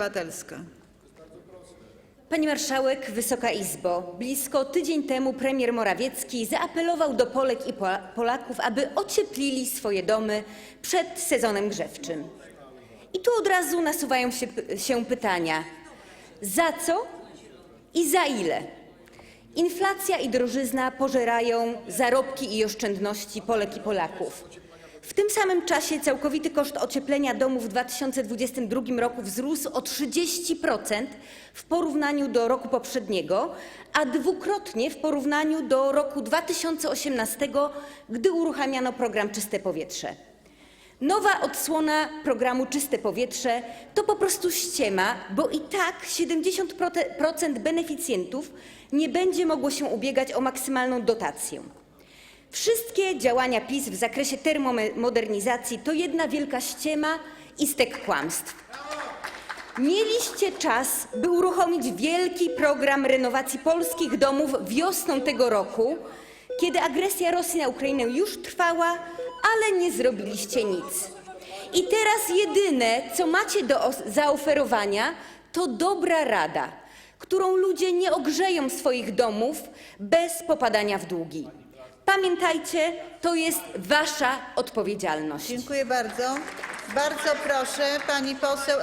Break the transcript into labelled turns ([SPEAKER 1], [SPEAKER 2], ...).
[SPEAKER 1] Obywatelska.
[SPEAKER 2] Pani marszałek, Wysoka Izbo, blisko tydzień temu premier Morawiecki zaapelował do Polek i Pola- Polaków, aby ocieplili swoje domy przed sezonem grzewczym. I tu od razu nasuwają się, się pytania: za co i za ile? Inflacja i drożyzna pożerają zarobki i oszczędności Polek i Polaków. W tym samym czasie całkowity koszt ocieplenia domów w 2022 roku wzrósł o 30% w porównaniu do roku poprzedniego, a dwukrotnie w porównaniu do roku 2018, gdy uruchamiano program Czyste Powietrze. Nowa odsłona programu Czyste Powietrze to po prostu ściema, bo i tak 70% beneficjentów nie będzie mogło się ubiegać o maksymalną dotację. Wszystkie działania PiS w zakresie termomodernizacji to jedna wielka ściema i stek kłamstw. Mieliście czas, by uruchomić wielki program renowacji polskich domów wiosną tego roku, kiedy agresja Rosji na Ukrainę już trwała, ale nie zrobiliście nic. I teraz jedyne, co macie do zaoferowania, to dobra rada, którą ludzie nie ogrzeją swoich domów bez popadania w długi. Pamiętajcie, to jest wasza odpowiedzialność.
[SPEAKER 1] Dziękuję bardzo. Bardzo proszę pani poseł